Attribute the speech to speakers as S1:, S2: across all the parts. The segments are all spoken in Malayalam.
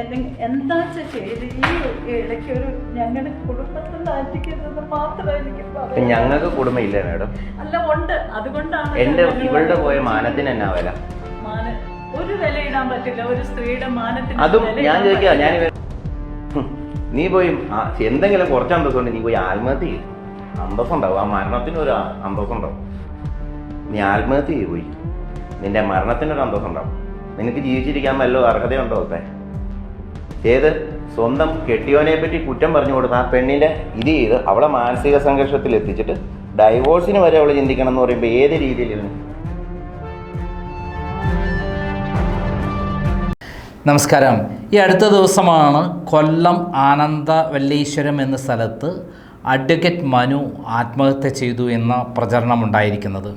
S1: എന്തെങ്കിലും എന്താ ചെയ്ത് ഈ ഇടയ്ക്ക് ഒരു ഞങ്ങളുടെ കുടുംബത്തിൽ
S2: ഞങ്ങൾക്ക് കുടുംബം ഇല്ല മാഡം?
S1: അല്ല ഉണ്ട്. അതുകൊണ്ടാണ് എന്റെ
S2: ഇവളുടെ പോയ മാനത്തിന് എന്നാ വില?
S1: മാന ഒരു വില ഇടാൻ പറ്റില്ല. ഒരു സ്ത്രീയുടെ മാനത്തിന്
S2: അതും ഞാൻ ചോദിക്കാം. ഞാൻ നീ പോയി എന്തെങ്കിലും കുറച്ച് അന്തസ്സുണ്ട് നീ പോയി ആത്മഹത്യ ചെയ്യും. അന്തസ്സുണ്ടാവും. ആ മരണത്തിന് ഒരു അന്തസ്സുണ്ടാവും. നീ ആത്മഹത്യ ചെയ്ത് പോയി. നിന്റെ മരണത്തിനൊരു അന്തസ്സുണ്ടാവും. നിനക്ക് ജീവിച്ചിരിക്കാൻ വല്ല അർഹതയുണ്ടോ ഒക്കെ ഏത്? സ്വന്തം കെട്ടിയോനെ പറ്റി കുറ്റം പറഞ്ഞു കൊടുത്ത ആ പെണ്ണിന്റെ ഇത് ചെയ്ത് അവളെ മാനസിക സംഘർഷത്തിൽ എത്തിച്ചിട്ട് ഡൈവോഴ്സിന് വരെ അവൾ ചിന്തിക്കണം എന്ന് പറയുമ്പോൾ ഏത് രീതിയിലാണ്
S3: നമസ്കാരം. ഈ അടുത്ത ദിവസമാണ് കൊല്ലം ആനന്ദ ആനന്ദവല്ലീശ്വരം എന്ന സ്ഥലത്ത് അഡ്വക്കേറ്റ് മനു ആത്മഹത്യ ചെയ്തു എന്ന പ്രചരണമുണ്ടായിരിക്കുന്നത്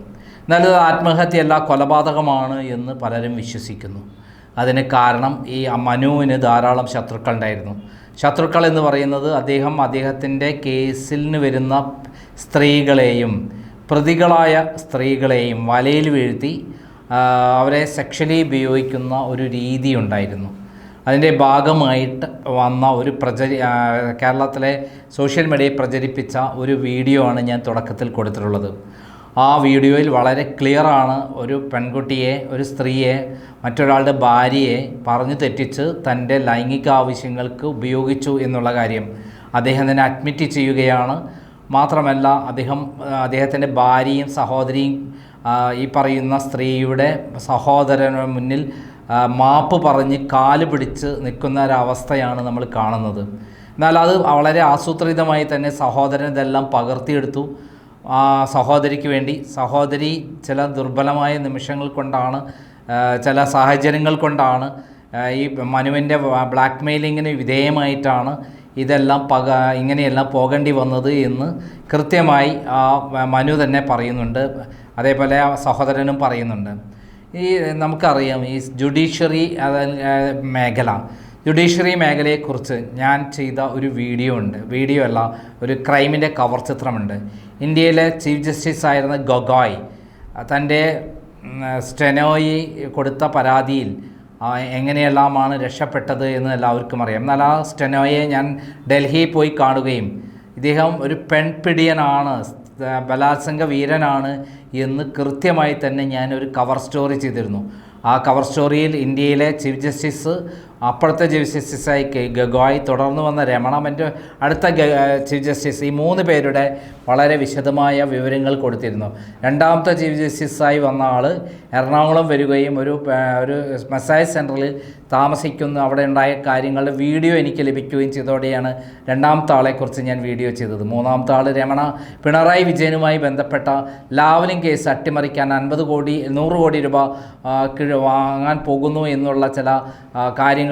S3: എന്നാൽ ഇത് ആത്മഹത്യയല്ല കൊലപാതകമാണ് എന്ന് പലരും വിശ്വസിക്കുന്നു. അതിന് കാരണം ഈ മനുവിന് ധാരാളം ശത്രുക്കളുണ്ടായിരുന്നു. ശത്രുക്കൾ എന്ന് പറയുന്നത് അദ്ദേഹം അദ്ദേഹത്തിന്റെ കേസിന് വരുന്ന സ്ത്രീകളെയും പ്രതികളായ സ്ത്രീകളെയും വലയിൽ വീഴ്ത്തി അവരെ സെക്ഷലി ഉപയോഗിക്കുന്ന ഒരു രീതി ഉണ്ടായിരുന്നു. അതിന്റെ ഭാഗമായിട്ട് വന്ന ഒരു പ്രചരി കേരളത്തിലെ സോഷ്യൽ മീഡിയയിൽ പ്രചരിപ്പിച്ച ഒരു വീഡിയോ ആണ് ഞാൻ തുടക്കത്തിൽ കൊടുത്തിട്ടുള്ളത്. ആ വീഡിയോയിൽ വളരെ ക്ലിയറാണ് ഒരു പെൺകുട്ടിയെ ഒരു സ്ത്രീയെ മറ്റൊരാളുടെ ഭാര്യയെ പറഞ്ഞു തെറ്റിച്ച് തന്റെ ലൈംഗിക ആവശ്യങ്ങൾക്ക് ഉപയോഗിച്ചു എന്നുള്ള കാര്യം. അദ്ദേഹം തന്നെ അഡ്മിറ്റ് ചെയ്യുകയാണ്. മാത്രമല്ല അദ്ദേഹം അദ്ദേഹത്തിന്റെ ഭാര്യയും സഹോദരിയും ഈ പറയുന്ന സ്ത്രീയുടെ സഹോദരന് മുന്നിൽ മാപ്പ് പറഞ്ഞ് കാൽ പിടിച്ച് നിൽക്കുന്ന ഒരവസ്ഥയാണ് നമ്മൾ കാണുന്നത്. എന്നാൽ അത് വളരെ ആസൂത്രിതമായി തന്നെ സഹോദരൻ ഇതെല്ലാം പകർത്തിയെടുത്തു. ആ സഹോദരിക്ക് വേണ്ടി. സഹോദരി ചില ദുർബലമായ നിമിഷങ്ങൾ കൊണ്ടാണ് ചില സാഹചര്യങ്ങൾ കൊണ്ടാണ് ഈ മനുവിന്റെ ബ്ലാക്ക് മെയിലിങ്ങിന് വിധേയമായിട്ടാണ് ഇതെല്ലാം പക ഇങ്ങനെയെല്ലാം പോകേണ്ടി വന്നത് എന്ന് കൃത്യമായി ആ മനു തന്നെ പറയുന്നുണ്ട്. അതേപോലെ ആ സഹോദരനും പറയുന്നുണ്ട്. ഈ നമുക്കറിയാം ഈ ജുഡീഷ്യറി മേഖല. ജുഡീഷ്യറി മേഖലയെക്കുറിച്ച് ഞാൻ ചെയ്ത ഒരു വീഡിയോ ഉണ്ട്. വീഡിയോ അല്ല ഒരു ക്രൈമിന്റെ കവർ ചിത്രമുണ്ട്. ഇന്ത്യയിലെ ചീഫ് ജസ്റ്റിസ് ആയിരുന്ന ഗൊഗോയ് തന്റെ സ്റ്റെനോയി കൊടുത്ത പരാതിയിൽ എങ്ങനെയെല്ലാമാണ് രക്ഷപ്പെട്ടത് എന്ന് എല്ലാവർക്കും അറിയാം. എന്നാൽ ആ സ്റ്റെനോയെ ഞാൻ ഡൽഹിയിൽ പോയി കാണുകയും ഇദ്ദേഹം ഒരു പെൺപിടിയനാണ് ബലാത്സംഗ വീരനാണ് എന്ന് കൃത്യമായി തന്നെ ഞാൻ ഒരു കവർ സ്റ്റോറി ചെയ്തിരുന്നു. ആ കവർ സ്റ്റോറിയിൽ ഇന്ത്യയിലെ ചീഫ് ജസ്റ്റിസ് അപ്പോഴത്തെ ചീഫ് ജസ്റ്റിസായി കെ ഗഗോയ് തുടർന്ന് വന്ന രമണ മറ്റ് അടുത്ത ചീഫ് ജസ്റ്റിസ് ഈ മൂന്ന് പേരുടെ വളരെ വിശദമായ വിവരങ്ങൾ കൊടുത്തിരുന്നു. രണ്ടാമത്തെ ചീഫ് ജസ്റ്റിസായി വന്ന ആൾ എറണാകുളം വരികയും ഒരു ഒരു മസാജ് സെന്ററിൽ താമസിക്കുന്ന അവിടെ ഉണ്ടായ കാര്യങ്ങളുടെ വീഡിയോ എനിക്ക് ലഭിക്കുകയും ചെയ്തതോടെയാണ് രണ്ടാമത്തെ ആളെക്കുറിച്ച് ഞാൻ വീഡിയോ ചെയ്തത്. മൂന്നാമത്തെ ആൾ രമണ. പിണറായി വിജയനുമായി ബന്ധപ്പെട്ട ലാവലിംഗ് കേസ് അട്ടിമറിക്കാൻ അൻപത് കോടി നൂറ് കോടി രൂപ വാങ്ങാൻ പോകുന്നു എന്നുള്ള ചില ആ,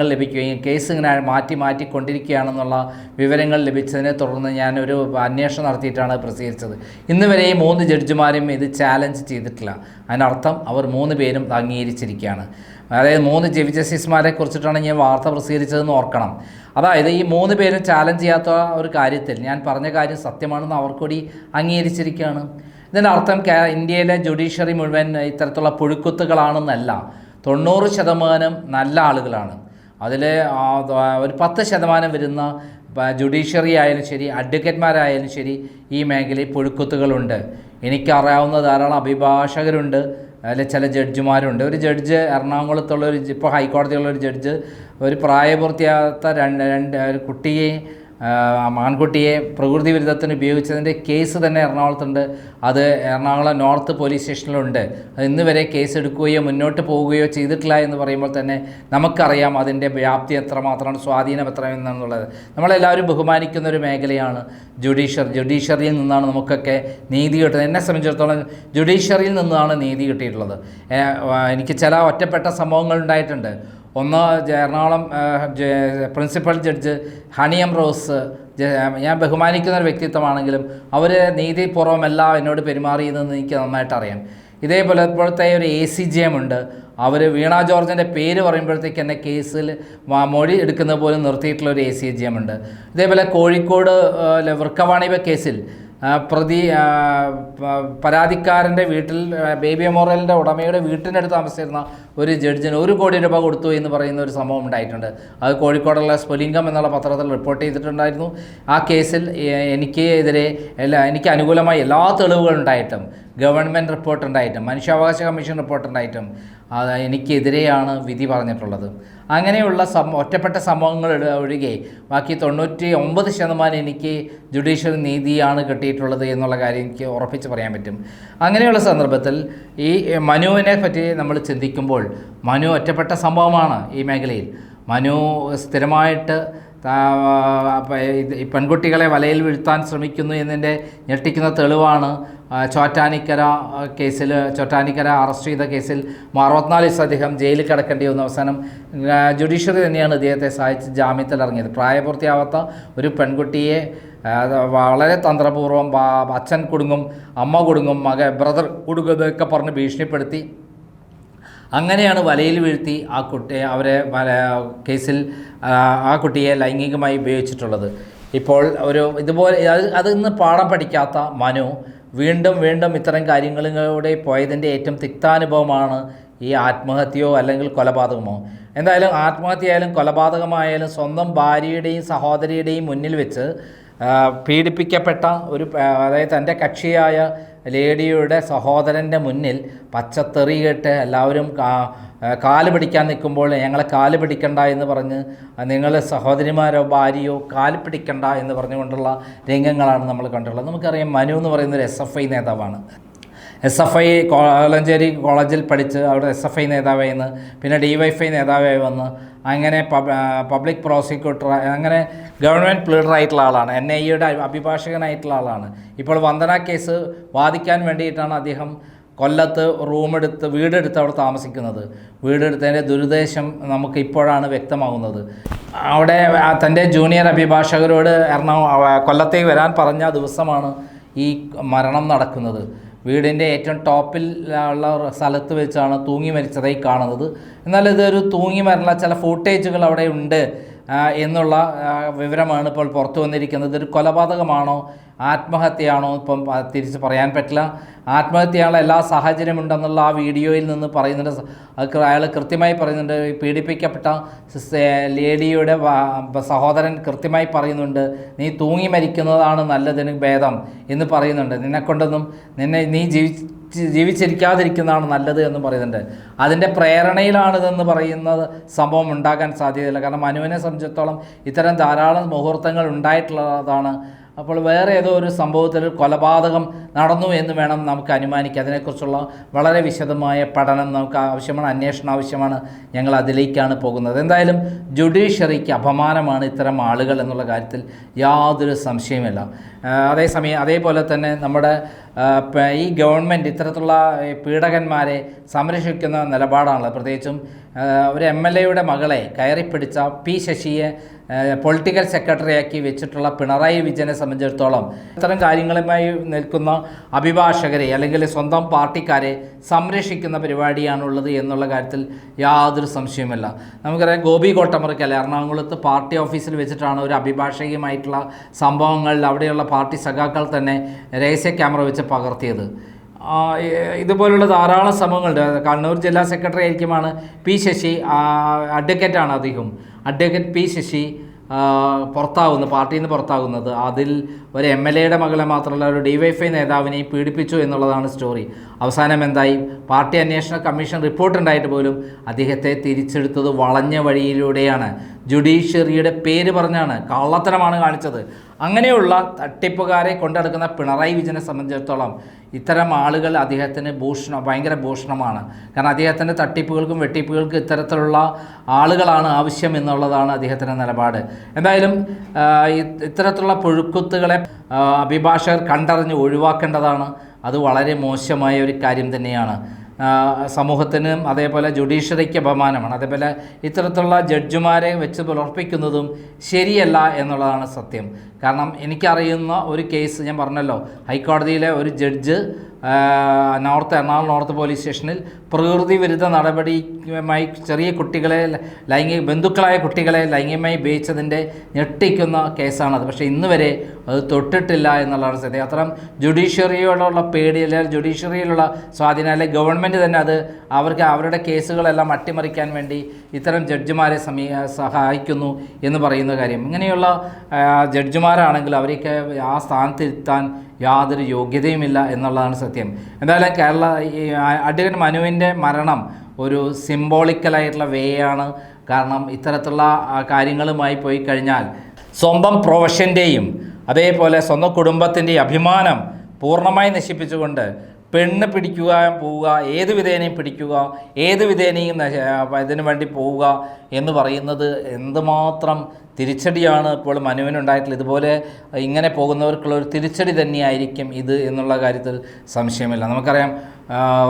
S3: കാര്യങ്ങൾ ലഭിക്കുകയും കേസ് ഇങ്ങനെ മാറ്റി മാറ്റി കൊണ്ടിരിക്കുകയാണെന്നുള്ള വിവരങ്ങൾ ലഭിച്ചതിനെ തുടർന്ന് ഞാനൊരു അന്വേഷണം നടത്തിയിട്ടാണ് പ്രസിദ്ധീകരിച്ചത്. ഇന്ന് വരെ ഈ മൂന്ന് ജഡ്ജിമാരും ഇത് ചാലഞ്ച് ചെയ്തിട്ടില്ല. അതിനർത്ഥം അവർ മൂന്ന് പേരും അംഗീകരിച്ചിരിക്കുകയാണ്. അതായത് മൂന്ന് ചീഫ് ജസ്റ്റിസുമാരെ കുറിച്ചിട്ടാണ് ഞാൻ വാർത്ത പ്രസിദ്ധീകരിച്ചതെന്ന് ഓർക്കണം. അതായത് ഈ മൂന്ന് പേരും ചാലഞ്ച് ചെയ്യാത്ത ഒരു കാര്യത്തിൽ ഞാൻ പറഞ്ഞ കാര്യം സത്യമാണെന്ന് അവർക്കൂടി അംഗീകരിച്ചിരിക്കുകയാണ്. ഇതിന്റെ അർത്ഥം ഇന്ത്യയിലെ ജുഡീഷ്യറി മുഴുവൻ ഇത്തരത്തിലുള്ള പുഴുക്കുത്തുകളാണെന്നല്ല. തൊണ്ണൂറ് ശതമാനം നല്ല ആളുകളാണ്. അതിൽ ഒരു പത്ത് ശതമാനം വരുന്ന ജുഡീഷ്യറി ആയാലും ശരി അഡ്വക്കേറ്റ്മാരായാലും ശരി ഈ മേഖലയിൽ പുഴുക്കുത്തുകളുണ്ട്. എനിക്കറിയാവുന്ന ധാരാളം അഭിഭാഷകരുണ്ട്. അതിൽ ചില ജഡ്ജിമാരുണ്ട്. ഒരു ജഡ്ജ് എറണാകുളത്തുള്ള ഒരു ഇപ്പോൾ ഹൈക്കോടതിയുള്ള ഒരു ജഡ്ജ് ഒരു പ്രായപൂർത്തിയാകാത്ത രണ്ട് രണ്ട് ഒരു കുട്ടിയെ ആൺകുട്ടിയെ പ്രകൃതി വിരുദ്ധത്തിന് ഉപയോഗിച്ചതിന്റെ കേസ് തന്നെ എറണാകുളത്തുണ്ട് അത് എറണാകുളം നോർത്ത് പോലീസ് സ്റ്റേഷനിലുണ്ട്. അത് ഇന്ന് വരെ കേസ് എടുക്കുകയോ മുന്നോട്ട് പോവുകയോ ചെയ്തിട്ടില്ല എന്ന് പറയുമ്പോൾ തന്നെ നമുക്കറിയാം അതിന്റെ വ്യാപ്തി എത്രമാത്രമാണ് സ്വാധീനം എത്രയെന്നുള്ളത്. നമ്മളെല്ലാവരും ബഹുമാനിക്കുന്ന ഒരു മേഖലയാണ് ജുഡീഷ്യറി. ജുഡീഷ്യറിയിൽ നിന്നാണ് നമുക്കൊക്കെ നീതി കിട്ടുന്നത്. എന്നെ സംബന്ധിച്ചിടത്തോളം ജുഡീഷ്യറിയിൽ നിന്നാണ് നീതി കിട്ടിയിട്ടുള്ളത്. എനിക്ക് ചില ഒറ്റപ്പെട്ട സംഭവങ്ങൾ ഉണ്ടായിട്ടുണ്ട്. ഒന്ന് എറണാകുളം പ്രിൻസിപ്പൽ ജഡ്ജ് ഹണിയം റോസ് ഞാൻ ബഹുമാനിക്കുന്ന ഒരു വ്യക്തിത്വമാണെങ്കിലും അവർ നീതിപൂർവമല്ല എന്നോട് പെരുമാറിയതെന്ന് എനിക്ക് നന്നായിട്ട് അറിയാം. ഇതേപോലെ ഇപ്പോഴത്തെ ഒരു എ സി ജി എം ഉണ്ട്. അവർ വീണ ജോർജിന്റെ പേര് പറയുമ്പോഴത്തേക്ക് എന്നെ കേസിൽ മൊഴി എടുക്കുന്നത് പോലും നിർത്തിയിട്ടുള്ള ഒരു എ സി ജി എം ഉണ്ട്. ഇതേപോലെ കോഴിക്കോട് വൃക്കവാണിപ കേസിൽ പ്രതി പരാതിക്കാരന്റെ വീട്ടിൽ ബേബി മെമ്മോറിയലിന്റെ ഉടമയുടെ വീട്ടിനടുത്ത് താമസിച്ചിരുന്ന ഒരു ജഡ്ജിന് ഒരു കോടി രൂപ കൊടുത്തു എന്ന് പറയുന്ന ഒരു സംഭവം ഉണ്ടായിട്ടുണ്ട്. അത് കോഴിക്കോടുള്ള സ്പുലിംഗം എന്നുള്ള പത്രത്തിൽ റിപ്പോർട്ട് ചെയ്തിട്ടുണ്ടായിരുന്നു. ആ കേസിൽ എനിക്ക് എതിരെ എല്ലാ എനിക്ക് അനുകൂലമായി എല്ലാ തെളിവുകളുണ്ടായിട്ടും ഗവൺമെന്റ് റിപ്പോർട്ട് ഉണ്ടായിട്ടും മനുഷ്യാവകാശ കമ്മീഷൻ റിപ്പോർട്ട് ഉണ്ടായിട്ടും അത് എനിക്കെതിരെയാണ് വിധി പറഞ്ഞിട്ടുള്ളത്. അങ്ങനെയുള്ള സം ഒറ്റപ്പെട്ട സംഭവങ്ങൾ ഒഴി- ഒഴികെ ബാക്കി തൊണ്ണൂറ്റി ഒമ്പത് ശതമാനം എനിക്ക് ജുഡീഷ്യൽ നീതിയാണ് കിട്ടിയിട്ടുള്ളത് എന്നുള്ള കാര്യം എനിക്ക് ഉറപ്പിച്ച് പറയാൻ പറ്റും. അങ്ങനെയുള്ള സന്ദർഭത്തിൽ ഈ മനുവിനെ പറ്റി നമ്മൾ ചിന്തിക്കുമ്പോൾ മനു ഒറ്റപ്പെട്ട സംഭവമാണ് ഈ മേഖലയിൽ. മനു സ്ഥിരമായിട്ട് ഈ പെൺകുട്ടികളെ വലയിൽ വീഴ്ത്താൻ ശ്രമിക്കുന്നു എന്നതിന്റെ ഞെട്ടിക്കുന്ന തെളിവാണ് ചോറ്റാനിക്കര കേസിൽ ചോറ്റാനിക്കര അറസ്റ്റ് ചെയ്ത കേസിൽ അറുപത്തിനാല് ദിവസം അദ്ദേഹം ജയിലിൽ കിടക്കേണ്ടി വന്ന. അവസാനം ജുഡീഷ്യറി തന്നെയാണ് ഇദ്ദേഹത്തെ സഹായിച്ച് ജാമ്യത്തിൽ ഇറങ്ങിയത്. പ്രായപൂർത്തിയാവാത്ത ഒരു പെൺകുട്ടിയെ വളരെ തന്ത്രപൂർവം അച്ഛൻ കുടുങ്ങും അമ്മ കുടുങ്ങും മക ബ്രദർ കുടുങ്ങും എന്നൊക്കെ പറഞ്ഞ് ഭീഷണിപ്പെടുത്തി അങ്ങനെയാണ് വലയിൽ വീഴ്ത്തി ആ കുട്ടിയെ അവരെ കേസിൽ ആ, കുട്ടിയെ ലൈംഗികമായി ഉപയോഗിച്ചിട്ടുള്ളത്. ഇപ്പോൾ ഒരു ഇതുപോലെ അത് അത് ഇന്ന് പാഠം പഠിക്കാത്ത മനു വീണ്ടും വീണ്ടും ഇത്തരം കാര്യങ്ങളിലൂടെ പോയതിന്റെ ഏറ്റവും തിക്താനുഭവമാണ് ഈ ആത്മഹത്യയോ അല്ലെങ്കിൽ കൊലപാതകമോ. എന്തായാലും ആത്മഹത്യയായാലും കൊലപാതകമായാലും സ്വന്തം ഭാര്യയുടെയും സഹോദരിയുടെയും മുന്നിൽ വെച്ച് പീഡിപ്പിക്കപ്പെട്ട ഒരു അതായത് തന്റെ കക്ഷിയായ ലേഡിയുടെ സഹോദരന്റെ മുന്നിൽ പച്ചത്തെറി കേട്ട് എല്ലാവരും കാൽ പിടിക്കാൻ നിൽക്കുമ്പോൾ ഞങ്ങളെ കാൽ പിടിക്കണ്ട എന്ന് പറഞ്ഞ് നിങ്ങൾ സഹോദരിമാരോ ഭാര്യയോ കാൽ പിടിക്കണ്ട എന്ന് പറഞ്ഞുകൊണ്ടുള്ള രംഗങ്ങളാണ് നമ്മൾ കണ്ടിട്ടുള്ളത് നമുക്കറിയാം മനു എന്ന് പറയുന്ന ഒരു എസ് എഫ് ഐ നേതാവാണ്. എസ് എഫ് ഐ കോളഞ്ചേരി കോളേജിൽ പഠിച്ച് അവിടെ എസ് എഫ് ഐ നേതാവായി പിന്നെ ഡി വൈ എഫ് ഐ നേതാവായി വന്ന് അങ്ങനെ പബ്ലിക് പ്രോസിക്യൂട്ടർ അങ്ങനെ ഗവൺമെന്റ് പ്ലീഡറായിട്ടുള്ള ആളാണ് എൻ ഐ യുടെ അഭിഭാഷകനായിട്ടുള്ള ആളാണ്. ഇപ്പോൾ വന്ദന കേസ് വാദിക്കാൻ വേണ്ടിയിട്ടാണ് അദ്ദേഹം കൊല്ലത്ത് റൂമെടുത്ത് വീടെടുത്ത് അവിടെ താമസിക്കുന്നത്. വീടെടുത്തതിന്റെ ദുരുദ്ദേശം നമുക്ക് ഇപ്പോഴാണ് വ്യക്തമാകുന്നത് അവിടെ തന്റെ ജൂനിയർ അഭിഭാഷകരോട് എറണാകുളം കൊല്ലത്തേക്ക് വരാൻ പറഞ്ഞ ദിവസമാണ് ഈ മരണം നടക്കുന്നത്. വീടിന്റെ ഏറ്റവും ടോപ്പിൽ ഉള്ള സ്ഥലത്ത് വെച്ചാണ് തൂങ്ങി മരിച്ചതായി കാണുന്നത്. എന്നാൽ ഇതൊരു തൂങ്ങി മരണ ചില ഫൂട്ടേജുകൾ അവിടെ ഉണ്ട്. എന്നുള്ള വിവരമാണ് ഇപ്പോൾ പുറത്തു വന്നിരിക്കുന്നത്. ഇതൊരു കൊലപാതകമാണോ? ആത്മഹത്യയാണോ? ഇപ്പം തിരിച്ച് പറയാൻ പറ്റില്ല. ആത്മഹത്യയുള്ള എല്ലാ സാഹചര്യമുണ്ടെന്നുള്ള ആ വീഡിയോയിൽ നിന്ന് പറയുന്നുണ്ട്. അയാൾ കൃത്യമായി പറയുന്നുണ്ട്. പീഡിപ്പിക്കപ്പെട്ട ലേഡിയുടെ സഹോദരൻ കൃത്യമായി പറയുന്നുണ്ട്. നീ തൂങ്ങി മരിക്കുന്നതാണ് നല്ലതിന് ഭേദം എന്ന് പറയുന്നുണ്ട്. നിന്നെക്കൊണ്ടൊന്നും നിന്നെ നീ ജീവിച്ച് ജീവിച്ചിരിക്കാതിരിക്കുന്നതാണ് നല്ലത് എന്ന് പറയുന്നുണ്ട്. അതിന്റെ പ്രേരണയിലാണിതെന്ന് പറയുന്നത് സംഭവം ഉണ്ടാകാൻ സാധ്യതയില്ല. കാരണം മനുവിനെ സംബന്ധിച്ചിടത്തോളം ഇത്തരം ധാരാളം മുഹൂർത്തങ്ങൾ ഉണ്ടായിട്ടുള്ളതാണ് അപ്പോൾ വേറെ ഏതോ ഒരു സംഭവത്തിൽ കൊലപാതകം നടന്നു എന്ന് വേണം നമുക്ക് അനുമാനിക്കാം അതിനെക്കുറിച്ചുള്ള വളരെ വിശദമായ പഠനം നമുക്ക് ആവശ്യമാണ് അന്വേഷണം ആവശ്യമാണ് ഞങ്ങൾ അതിലേക്കാണ് പോകുന്നത്. എന്തായാലും ജുഡീഷ്യറിക്ക് അപമാനമാണ് ഇത്തരം ആളുകൾ എന്നുള്ള കാര്യത്തിൽ യാതൊരു സംശയമില്ല അതേസമയം അതേപോലെ തന്നെ നമ്മുടെ ഈ ഗവൺമെന്റ് ഇത്തരത്തിലുള്ള പീഡകന്മാരെ സംരക്ഷിക്കുന്ന നിലപാടാണുള്ളത്. പ്രത്യേകിച്ചും ഒരു എം എൽ എയുടെ മകളെ കയറിപ്പിടിച്ച പി ശശിയെ പൊളിറ്റിക്കൽ സെക്രട്ടറിയാക്കി വെച്ചിട്ടുള്ള പിണറായി വിജയനെ സംബന്ധിച്ചിടത്തോളം ഇത്തരം കാര്യങ്ങളുമായി നിൽക്കുന്ന അഭിഭാഷകരെ അല്ലെങ്കിൽ സ്വന്തം പാർട്ടിക്കാരെ സംരക്ഷിക്കുന്ന പരിപാടിയാണുള്ളത് എന്നുള്ള കാര്യത്തിൽ യാതൊരു സംശയവുമില്ല. നമുക്കറിയാം ഗോപി കോട്ടമറക്കല്ല? എറണാകുളത്ത് പാർട്ടി ഓഫീസിൽ വെച്ചിട്ടാണ് ഒരു അഭിഭാഷകയുമായിട്ടുള്ള സംഭവങ്ങളിൽ അവിടെയുള്ള പാർട്ടി സഖാക്കൾ തന്നെ രഹസ്യ ക്യാമറ വെച്ച് പകർത്തിയത്. ഇതുപോലുള്ള ധാരാളം സംഭവങ്ങളുണ്ട് കണ്ണൂർ ജില്ലാ സെക്രട്ടറി ആയിരിക്കുമാണ് പി ശശി അഡ്വക്കേറ്റാണ് അദ്ദേഹം. അഡ്വക്കേറ്റ് പി ശശി പുറത്താകുന്നു പാർട്ടിയിൽ നിന്ന് പുറത്താകുന്നത്. അതിൽ ഒരു എം എൽ എയുടെ മകളെ മാത്രമല്ല ഒരു ഡിവൈഫൈ നേതാവിനെയും പീഡിപ്പിച്ചു എന്നുള്ളതാണ് സ്റ്റോറി. അവസാനം എന്തായി? പാർട്ടി അന്വേഷണ കമ്മീഷൻ റിപ്പോർട്ട് ഉണ്ടായിട്ട് പോലും അദ്ദേഹത്തെ തിരിച്ചെടുത്തത് വളഞ്ഞ വഴിയിലൂടെയാണ്. ജുഡീഷ്യറിയുടെ പേര് പറഞ്ഞാണ് കള്ളത്തരമാണ് കാണിച്ചത്. അങ്ങനെയുള്ള തട്ടിപ്പുകാരെ കൊണ്ടെടുക്കുന്ന പിണറായി വിജയനെ സംബന്ധിച്ചിടത്തോളം ഇത്തരം ആളുകൾ അദ്ദേഹത്തിന് ഭൂഷണം ഭയങ്കര ഭൂഷണമാണ്. കാരണം അദ്ദേഹത്തിന്റെ തട്ടിപ്പുകൾക്കും വെട്ടിപ്പുകൾക്കും ഇത്തരത്തിലുള്ള ആളുകളാണ് ആവശ്യം എന്നുള്ളതാണ് അദ്ദേഹത്തിന്റെ നിലപാട്. എന്തായാലും ഇത്തരത്തിലുള്ള പുഴുക്കുത്തുകളെ അഭിഭാഷകർ കണ്ടറിഞ്ഞ് ഒഴിവാക്കേണ്ടതാണ്. അത് വളരെ മോശമായ ഒരു കാര്യം തന്നെയാണ്. സമൂഹത്തിനും അതേപോലെ ജുഡീഷ്യറിക്ക് അപമാനമാണ്. അതേപോലെ ഇത്തരത്തിലുള്ള ജഡ്ജിമാരെ വെച്ച് പുലർപ്പിക്കുന്നതും ശരിയല്ല എന്നുള്ളതാണ് സത്യം. കാരണം എനിക്കറിയുന്ന ഒരു കേസ് ഞാൻ പറഞ്ഞല്ലോ ഹൈക്കോടതിയിലെ ഒരു judge north Ernakulam north police സ്റ്റേഷനിൽ പ്രകൃതി വിരുദ്ധ നടപടിയുമായി ചെറിയ കുട്ടികളെ ലൈംഗിക ബന്ധുക്കളായ കുട്ടികളെ ലൈംഗികമായി ഉപയോഗിച്ചതിന്റെ ഞെട്ടിക്കുന്ന കേസാണത്. പക്ഷേ ഇന്ന് വരെ അത് തൊട്ടിട്ടില്ല എന്നുള്ളതാണ് സത്യം. അത്തരം ജുഡീഷ്യറിയോടുള്ള പേടി അല്ലെങ്കിൽ ജുഡീഷ്യറിയിലുള്ള സ്വാധീനം അല്ലെങ്കിൽ ഗവൺമെന്റ് തന്നെ അത് അവർക്ക് അവരുടെ കേസുകളെല്ലാം അട്ടിമറിക്കാൻ വേണ്ടി ഇത്തരം ജഡ്ജിമാരെ സമീ സഹായിക്കുന്നു എന്ന് പറയുന്ന കാര്യം. ഇങ്ങനെയുള്ള ജഡ്ജിമാരാണെങ്കിൽ അവരെയൊക്കെ ആ സ്ഥാനത്തിരുത്താൻ യാതൊരു യോഗ്യതയുമില്ല എന്നുള്ളതാണ് സത്യം. എന്തായാലും കേരള അഡ്വക്കേറ്റ് മനുവിന്റെ മരണം ഒരു സിംബോളിക്കലായിട്ടുള്ള വേ ആണ് കാരണം ഇത്തരത്തിലുള്ള കാര്യങ്ങളുമായി പോയി കഴിഞ്ഞാൽ സ്വന്തം പ്രൊഫഷന്റെയും അതേപോലെ സ്വന്തം കുടുംബത്തിന്റെയും അഭിമാനം പൂർണമായി നശിപ്പിച്ചുകൊണ്ട് പെണ്ണ് പിടിക്കുക പോവുക ഏത് വിധേനയും പിടിക്കുക ഏത് വിധേനയും ഇതിനു വേണ്ടി പോവുക എന്ന് പറയുന്നത് എന്തുമാത്രം തിരിച്ചടിയാണ് ഇപ്പോൾ മനുവിനുണ്ടായിട്ടുള്ളത് ഇതുപോലെ ഇങ്ങനെ പോകുന്നവർക്കുള്ള ഒരു തിരിച്ചടി തന്നെയായിരിക്കും ഇത് എന്നുള്ള കാര്യത്തിൽ സംശയമില്ല. നമുക്കറിയാം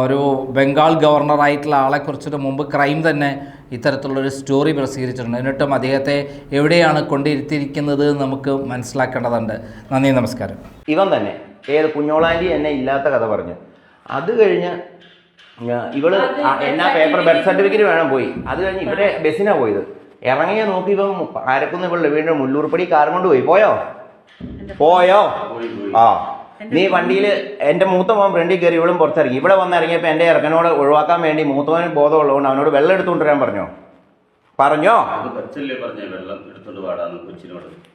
S3: ഒരു ബംഗാൾ ഗവർണറായിട്ടുള്ള ആളെക്കുറിച്ചിട്ട് മുമ്പ് ക്രൈം തന്നെ ഇത്തരത്തിലുള്ളൊരു സ്റ്റോറി പ്രസിദ്ധീകരിച്ചിട്ടുണ്ട്. എന്നിട്ടും അദ്ദേഹത്തെ എവിടെയാണ് കൊണ്ടിരുത്തിയിരിക്കുന്നത് നമുക്ക് മനസ്സിലാക്കേണ്ടതുണ്ട്. നന്ദി നമസ്കാരം.
S2: ഇവൻ തന്നെ. ഏത് കുഞ്ഞോളാലി എന്നെ ഇല്ലാത്ത കഥ പറഞ്ഞു. അത് കഴിഞ്ഞ് ഇവൾ എന്നാ പേപ്പർ ബർത്ത് സർട്ടിഫിക്കറ്റ് വേണം പോയി. അത് കഴിഞ്ഞ് ഇവിടെ ബസ്സിനാ പോയത്. ഇറങ്ങിയ നോക്കി ഇപ്പം ആരക്കുന്ന് ഇവളുടെ വീണ്ടും മുല്ലൂർപ്പടി കാർ കൊണ്ട് പോയി. പോയോ? പോയോ? ആ. നീ വണ്ടിയിൽ എന്റെ മൂത്ത മോൻ ഫ്രണ്ടിൽ കയറി ഇവളും പുറത്തിറങ്ങി. ഇവിടെ വന്നിറങ്ങിയപ്പോൾ എന്റെ ഇറക്കനോട് ഒഴിവാക്കാൻ വേണ്ടി മൂത്തവന് ബോധമുള്ളതുകൊണ്ട് അവനോട് വെള്ളം എടുത്തുകൊണ്ട് വരാൻ പറഞ്ഞോ? പറഞ്ഞ?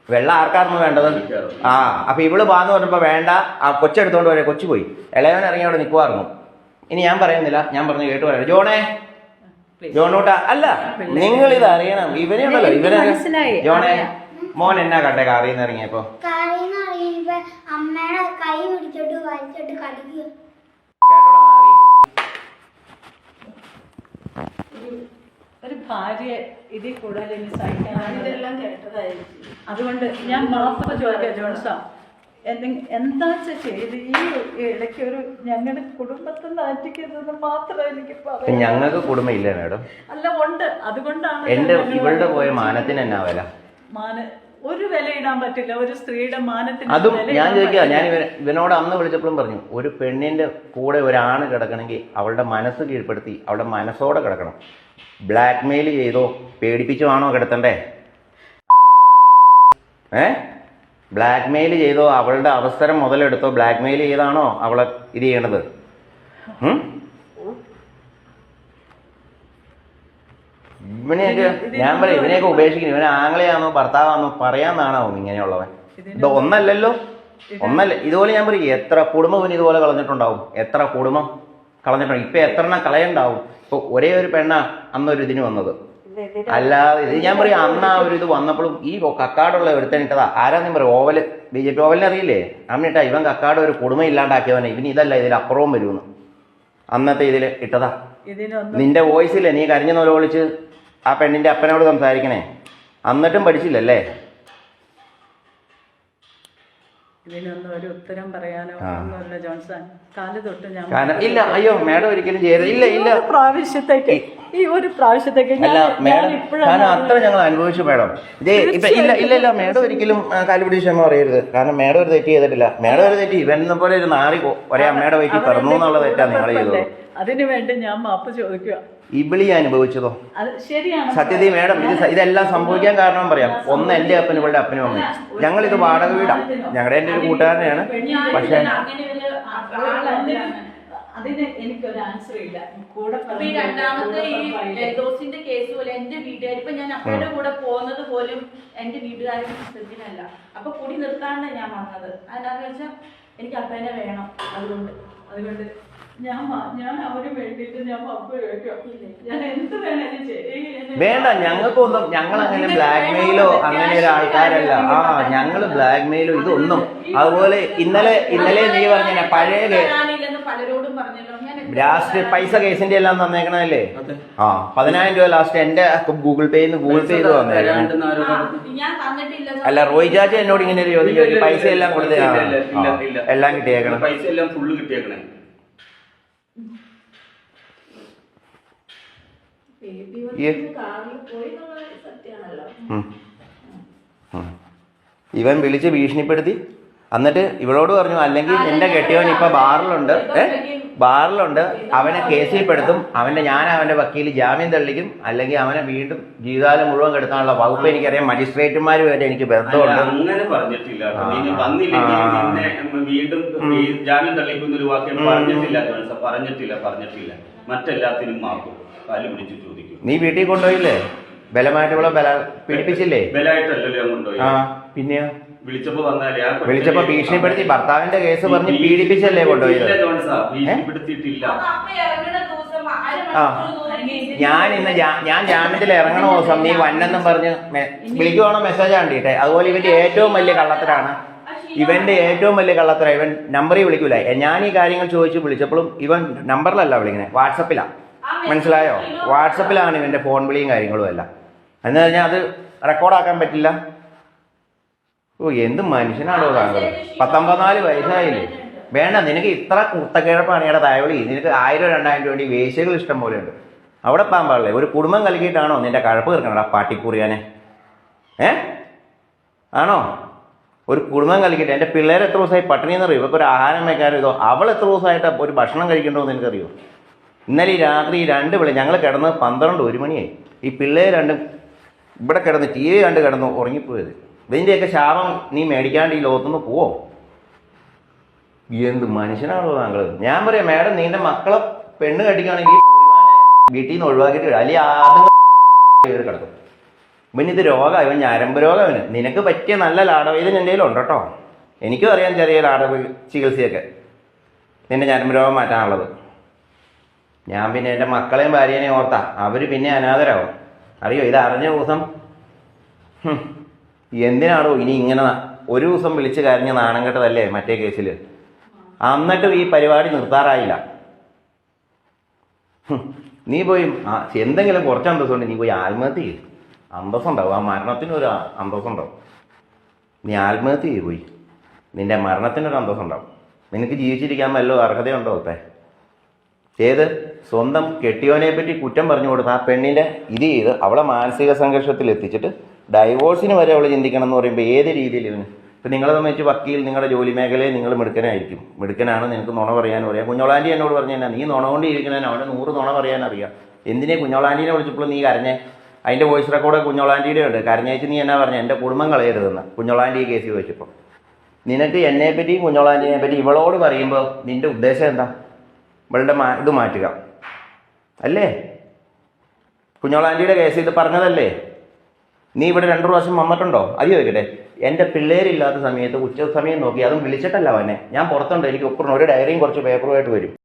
S4: വെള്ളം
S2: ആർക്കായിരുന്നു വേണ്ടത്? ആ അപ്പൊ ഇവൾ വാന്ന് പറഞ്ഞപ്പോ വേണ്ട ആ കൊച്ചെടുത്തോണ്ട് വരെ കൊച്ചു പോയി. ഇളയവൻ ഇറങ്ങി അവിടെ നിൽക്കുമായിരുന്നു ഇനി ഞാൻ പറയുന്നില്ല ഞാൻ പറഞ്ഞു കേട്ടു പറയാം ജോണേ ജോണൂട്ട അല്ല നിങ്ങൾ ഇത് അറിയണം. ഇവനെ ഉണ്ടല്ലോ ഇവനെ ജോണേ മോൻ എന്നാ കണ്ടേ കാറിൽ നിന്ന് ഇറങ്ങിയപ്പോ
S5: അമ്മയുടെ കൈ പിടിച്ചിട്ട് വലിച്ചിട്ട് കടിക്കുക
S2: കേട്ടോടാ മാറി.
S1: ഒരു ഭാര്യ ഇതിൽ കൂടുതൽ ഇതെല്ലാം കേട്ടതായിരിക്കും. അതുകൊണ്ട് ഞാൻ മാപ്പ് ചോദിക്കാം ജോൺസ. എന്തെ- എന്താ ചെയ്ത് ഈ ഇടയ്ക്ക് ഒരു ഞങ്ങളുടെ കുടുംബത്തിൽ നാറ്റിക്കരുതെന്ന് മാത്രമേ എനിക്ക് പറയാം
S2: ഞങ്ങൾക്ക് കുടുംബം ഇല്ല മേഡം.
S1: അല്ല ഉണ്ട്. അതുകൊണ്ടാണ്
S2: എന്റെ ഇവളുടെ പോയ മാനത്തിന് എന്നാ വില?
S1: മാന ഒരു വില ഇടാൻ പറ്റില്ല. ഒരു സ്ത്രീയുടെ മാനത്തിന്
S2: അതും ഞാൻ ചോദിക്കുക ഞാൻ ഇവനോട് അന്ന് വിളിച്ചപ്പോഴും പറഞ്ഞു ഒരു പെണ്ണിന്റെ കൂടെ ഒരാണ് കിടക്കണമെങ്കിൽ അവളുടെ മനസ്സ് കീഴ്പ്പെടുത്തി അവളുടെ മനസ്സോടെ കിടക്കണം. ബ്ലാക്ക് മെയിൽ ചെയ്തോ പേടിപ്പിച്ചോ ആണോ കിടത്തണ്ടേ? ഏ? ബ്ലാക്ക് മെയിൽ ചെയ്തോ? അവളുടെ അവസരം മുതലെടുത്തോ? ബ്ലാക്ക് മെയിൽ ചെയ്താണോ അവളെ ഇത് ചെയ്യണത് ഇവനെയൊക്കെ ഞാൻ പറയാം ഇവനെയൊക്കെ ഉപേക്ഷിക്കുന്നു. ഇവനെ ആങ്ങളെയാണോ ഭർത്താവാണോ പറയാന്നാണോ ഇങ്ങനെയുള്ളവൻ ഇത് ഒന്നല്ലല്ലോ. ഒന്നല്ല ഇതുപോലെ ഞാൻ പറയും എത്ര കുടുംബം ഇവന് ഇതുപോലെ കളഞ്ഞിട്ടുണ്ടാവും? എത്ര കുടുംബം കളഞ്ഞിട്ടുണ്ടാവും? ഇപ്പൊ എത്ര എണ്ണം കളയുണ്ടാവും? ഇപ്പൊ ഒരേ ഒരു പെണ്ണ അന്നൊരു ഇതിന് വന്നത്. അല്ലാതെ ഇത് ഞാൻ പറയും അന്ന് ആ ഒരു ഇത് വന്നപ്പോഴും ഈ കക്കാടുള്ള ഒരുത്തനിട്ടതാ ആരാന്നും പറയും ഓവൽ ബി ജെ പി ഓവലിനെ അറിയില്ലേ? അമ്മിട്ടാ ഇവൻ കക്കാട് ഒരു കുടുംബം ഇല്ലാണ്ടാക്കിയവനെ ഇവന് ഇതല്ല ഇതിൽ അപ്പുറവും വരുമെന്ന്. അന്നത്തെ ഇതിൽ ഇട്ടതാ. നിന്റെ വോയിസില്ലേ? നീ കരിഞ്ഞ നോലെ വിളിച്ച് ആ പെണ്ണിന്റെ അപ്പനോട് സംസാരിക്കണേ. എന്നിട്ടും പഠിച്ചില്ലല്ലേ?
S1: ഇതിനൊന്നും ഒരു ഉത്തരം പറയാനോ. ഒന്നുമില്ല ജോൺസൺ. കാൽ തൊട്ട് ഞാൻ
S2: ഇല്ല അയ്യോ മാഡം ഒരിക്കലും ചെയ്യരുത്. ഇല്ല ഇല്ല.
S1: പ്രാവശ്യത്തേക്ക് ഈ ഒരു പ്രാവശ്യത്തേക്ക് ഞാൻ-
S2: അത്ര ഞങ്ങൾ അനുഭവിച്ചു മേഡം. ഇതേ ഇപ്പൊ ഇല്ല ഇല്ല ഇല്ല മേഡം ഒരിക്കലും കാലുപിടി ക്ഷമ പറയരുത്. കാരണം മേഡം ഒരു തെറ്റ് ചെയ്തിട്ടില്ല. മേഡം ഒരു തെറ്റ് ഇവനെ പോലെ ഒരു നാറി ഒരേ അമ്മയുടെ വയറ്റിൽ
S1: പറഞ്ഞു
S2: പിറന്നു എന്നുള്ള തെറ്റാ നിങ്ങൾ ചെയ്തത്?
S1: അതിനു വേണ്ടി ഞാൻ മാപ്പ് ചോദിക്കുക
S2: ഇബിളി അനുഭവിച്ചതോ?
S1: അത് ശരിയാണ്.
S2: സത്യത്തിൽ മേഡം ഇത് ഇതെല്ലാം സംഭവിക്കാൻ കാരണം പറയാം. ഒന്ന് എന്റെ അപ്പനും ഇവളുടെ അപ്പനും അമ്മയും ഞങ്ങൾ ഇത് വാടക വീടാ ഞങ്ങളുടെ എന്റെ ഒരു കൂട്ടുകാരനെയാണ്. പക്ഷേ
S1: അതിന് എനിക്ക് എനിക്കൊരു ആൻസർ ഇല്ല. കൂടെ
S6: ഈ രണ്ടാമത്തെ ഈ ഡോസിന്റെ കേസ് പോലെ എന്റെ വീട്ടുകാർ ഇപ്പൊ ഞാൻ അപ്പയുടെ കൂടെ പോകുന്നത് പോലും എന്റെ വീട്ടുകാരുടെ ഇഷ്ടത്തിനല്ല അപ്പൊ കൂടി നിർത്താണ്ട് ഞാൻ വന്നത്. അതിനാന്ന് വെച്ചാൽ എനിക്ക് അപ്പേനെ വേണം അതുകൊണ്ട്.
S1: അതുകൊണ്ട് ഞാൻ ഞാൻ അവന് ഞാൻ ഞാൻ എന്ത് വേണേലും
S2: വേണ്ട ഞങ്ങൾക്കൊന്നും ഞങ്ങൾ അങ്ങനെ ബ്ലാക്ക് മെയിലോ അങ്ങനെ ഒരു ആൾക്കാരല്ല ആ ഞങ്ങൾ ബ്ലാക്ക് മെയിലോ ഇതൊന്നും. അതുപോലെ ഇന്നലെ ഇന്നലെ നീ പറഞ്ഞ പഴയ
S6: പലരോടും പറഞ്ഞല്ലോ. ഞാൻ
S2: ലാസ്റ്റ് പൈസ കേസിന്റെ എല്ലാം തന്നേക്കണല്ലേ ആ പതിനായിരം രൂപ ലാസ്റ്റ് എന്റെ ഗൂഗിൾ പേയിൽ നിന്ന് ഗൂഗിൾ പേ ചെയ്ത് തന്നേക്കണം അല്ല റോയ് ചാച്ച എന്നോട് ഇങ്ങനെ ഒരു ചോദ്യം ചോദിച്ചു. പൈസ എല്ലാം കൊടുത്തേ ആ,
S4: ഇല്ല, ഇല്ല,
S2: ആ,
S4: ഇല്ല.
S2: എല്ലാം കിട്ടിയേക്കണം.
S4: പൈസ എല്ലാം ഫുള്ള് കിട്ടിയേക്കണേ
S6: ബേബി
S2: ഈ-
S6: വന്ന് കാറിൽ പോയി എന്നുള്ളത് സത്യമാണല്ലോ
S2: ഉം. ഉം. ഇവൻ വിളിച്ച് ഭീഷണിപ്പെടുത്തി. എന്നിട്ട് ഇവളോട് പറഞ്ഞു അല്ലെങ്കിൽ എന്റെ കെട്ടിയവൻ ഇപ്പൊ ബാറിലുണ്ട്. ഏഹ് ബാറിലുണ്ട്. അവനെ കേസിൽ പെടുത്തും അവന്റെ ഞാൻ അവന്റെ വക്കീൽ ജാമ്യം തള്ളിക്കും അല്ലെങ്കിൽ അവനെ വീണ്ടും ജീവിതകാലം മുഴുവൻ കെടുത്താനുള്ള വകുപ്പ് എനിക്കറിയാം. വരെ എനിക്ക് ബന്ധമുണ്ട്.
S4: അങ്ങനെ പറഞ്ഞിട്ടില്ല വീണ്ടും ജാമ്യം തള്ളിക്കുന്ന ഒരു വാക്യം പറഞ്ഞിട്ടില്ല. പറഞ്ഞിട്ടില്ല പറഞ്ഞിട്ടില്ല. മറ്റെല്ലാത്തിനും മാക്കും കാൽ പിടിച്ച് ചോദിക്കും.
S2: നീ വീട്ടിൽ കൊണ്ടുപോയില്ലേ? ബലമായിട്ട് ഇവിടെ ബല പീഡിപ്പിച്ചില്ലേ?
S4: ബലായിട്ടല്ലല്ലോ ഞാൻ കൊണ്ടുപോയി
S2: ആ പിന്നെയോ?
S4: വിളിച്ചപ്പോ വന്നാലേ ആ കൊച്ചിനെ-
S2: വിളിച്ചപ്പോ ഭീഷണിപ്പെടുത്തി ഭർത്താവിന്റെ കേസ് പറഞ്ഞ് പീഡിപ്പിച്ചല്ലേ കൊണ്ടുപോയത്?
S4: ഇല്ല ജോൺസ ഭീഷണിപ്പെടുത്തിയിട്ടില്ല.
S2: ആ. ഞാൻ ഇന്ന് ജാ- ഞാൻ ജാമ്യത്തിൽ ഇറങ്ങണ ദിവസം നീ വന്നെന്നും പറഞ്ഞ് മെ- വിളിക്കുവാണോ മെസ്സേജ് കണ്ടിട്ടെ അതുപോലെ ഇവന്റെ ഏറ്റവും വലിയ കള്ളത്തരാണ്. ഇവന്റെ ഏറ്റവും വലിയ കള്ളത്തര. ഇവൻ നമ്പറിൽ വിളിക്കൂല ഞാൻ ഈ കാര്യങ്ങൾ ചോദിച്ചു വിളിച്ചപ്പോഴും ഇവൻ നമ്പറിലല്ല വിളിക്കുന്നത് വാട്സപ്പിലാ. മനസ്സിലായോ? വാട്സപ്പിലാണ് ഇവന്റെ ഫോൺ വിളിയും കാര്യങ്ങളും എല്ലാം. എന്ന് പറഞ്ഞാൽ അത് റെക്കോർഡാക്കാൻ പറ്റില്ല. ഓ എന്ത് മനുഷ്യനാണോ താങ്കൾ. പത്തൊമ്പതിനാല് വയസ്സായില്ലേ? വേണ്ട നിനക്ക് ഇത്ര കുത്തക്കിഴപ്പാണ് ഇവിടെ തായവളി. നിനക്ക് ആയിരം രണ്ടായിരം രൂപ വേശ്യകൾ ഇഷ്ടം പോലെ ഉണ്ട്. അവിടെ പോകാൻ പാടില്ലേ ഒരു കുടുംബം കലക്കിയിട്ടാണോ നിന്റെ കഴപ്പ് തീർക്കണടാ പാട്ടിക്കുറിയാനെ ഏ? ആണോ? ഒരു കുടുംബം കളിക്കട്ടെ എന്റെ പിള്ളേർ എത്ര ദിവസമായി പട്ടിണി എന്നറിയോ ഇവർക്ക് ഒരു ആഹാരം വയ്ക്കാനോ ഇതോ? അവൾ എത്ര ദിവസമായിട്ട് ഒരു ഭക്ഷണം കഴിക്കണ്ടോ എന്ന് എനിക്കറിയോ ഇന്നലെ ഈ രാത്രി രണ്ട് വിളി ഞങ്ങൾ കിടന്ന് പന്ത്രണ്ട് ഒരു മണിയായി. ഈ പിള്ളേർ രണ്ടും ഇവിടെ കിടന്ന് ടി വി കണ്ട് കിടന്ന് ഉറങ്ങിപ്പോയത്. ഇതിന്റെയൊക്കെ ശാപം നീ മേടിക്കാണ്ട് ഈ ലോകത്തുനിന്ന് പോവോ? എന്ത് മനുഷ്യനാണോ താങ്കൾ ഞാൻ പറയാം മാഡം നിന്റെ മക്കളെ പെണ്ണ് കെട്ടിക്കുകയാണെങ്കിൽ വീട്ടിൽ നിന്ന് ഒഴിവാക്കിയിട്ട്. അല്ലെങ്കിൽ ആദ്യം കിടക്കും. പിന്നെ ഇത് രോഗം ഇവൻ ഞരമ്പ് രോഗം നിനക്ക് പറ്റിയ നല്ല ലാടവൈദ്യം എന്റെ കയ്യിലുണ്ട് കേട്ടോ. എനിക്കും അറിയാം ചെറിയ ലാടവ ചികിത്സയൊക്കെ. നിന്റെ ഞരമ്പ് രോഗം മാറ്റാനുള്ളത്. ഞാൻ പിന്നെ എന്റെ മക്കളെയും ഭാര്യേനെയും ഓർത്താ. അവർ പിന്നെ അനാഥരാകും അറിയോ? ഇത് അറിഞ്ഞ ദിവസം എന്തിനാണോ ഇനി ഇങ്ങനെ ഒരു ദിവസം വിളിച്ച് കരഞ്ഞ നാണം കെട്ടതല്ലേ മറ്റേ കേസിൽ എന്നിട്ടും ഈ പരിപാടി നിർത്താറായില്ല. നീ പോയി എന്തെങ്കിലും കുറച്ച് അന്തസ്സുണ്ട്. നീ പോയി ആത്മഹത്യ ചെയ്യും. അന്തസ്സുണ്ടാവും. ആ മരണത്തിനൊരു അന്തസ്സുണ്ടാവും. നീ ആത്മഹത്യ ചെയ്ത് പോയി. നിന്റെ മരണത്തിനൊരു അന്തസ്സുണ്ടാവും. നിനക്ക് ജീവിച്ചിരിക്കാൻ വല്ലതും അർഹതയുണ്ടോ അത്തേ ചെയ്ത് സ്വന്തം കെട്ടിയോനെ പറ്റി കുറ്റം പറഞ്ഞു കൊടുത്ത ആ പെണ്ണിന്റെ ഇത് ചെയ്ത് അവളെ മാനസിക സംഘർഷത്തിൽ എത്തിച്ചിട്ട് ഡൈവോഴ്സിന് വരെ അവൾ ചിന്തിക്കണം എന്ന് പറയുമ്പോൾ ഏത് രീതിയിൽ ഇവന്? ഇപ്പം നിങ്ങളെ സംബന്ധിച്ച് വക്കീൽ നിങ്ങളുടെ ജോലി മേഖലയിൽ നിങ്ങൾ മിടുക്കനായിരിക്കും. മിടുക്കനാണ് നിനക്ക് നുണ പറയാനും അറിയാം. കുഞ്ഞോളാന്റി എന്നോട് പറഞ്ഞു തന്നെ നീ നുണ കൊണ്ട് ഇരിക്കണേന് അവിടെ നൂറ് നുണ പറയാൻ അറിയാം. എന്തിനെ കുഞ്ഞോളാന്റീനെ വിളിച്ചപ്പോൾ നീ കരഞ്ഞേ? അതിന്റെ വോയിസ് റെക്കോർഡ് കുഞ്ഞോളാന്റിയുടെ ഉണ്ട്. കരഞ്ഞേച്ച് നീ എന്നാ പറഞ്ഞു? എന്റെ കുടുംബം കളയരുതെന്ന്. കുഞ്ഞോളാന്റി കേസ് ചോദിച്ചപ്പോൾ നിനക്ക് എന്നെ പറ്റി കുഞ്ഞോളാന്റിനെ പറ്റി ഇവളോട് പറയുമ്പോൾ നിന്റെ ഉദ്ദേശം എന്താ? ഇവളുടെ മാ ഇത് മാറ്റുക. അല്ലേ? കുഞ്ഞോളാന്റിയുടെ കേസ് ഇത് പറഞ്ഞതല്ലേ? നീ ഇവിടെ രണ്ടു പ്രാവശ്യം വന്നിട്ടുണ്ടോ? അത് ചോദിക്കട്ടെ. എന്റെ പിള്ളേരില്ലാത്ത സമയത്ത് ഉച്ച സമയം നോക്കി അതും വിളിച്ചിട്ടല്ല അവനെ. ഞാൻ പുറത്തുണ്ട്. എനിക്ക് ഒപ്പുറം ഒരു ഡയറിയും കുറച്ച് പേപ്പറുമായിട്ട് വരും.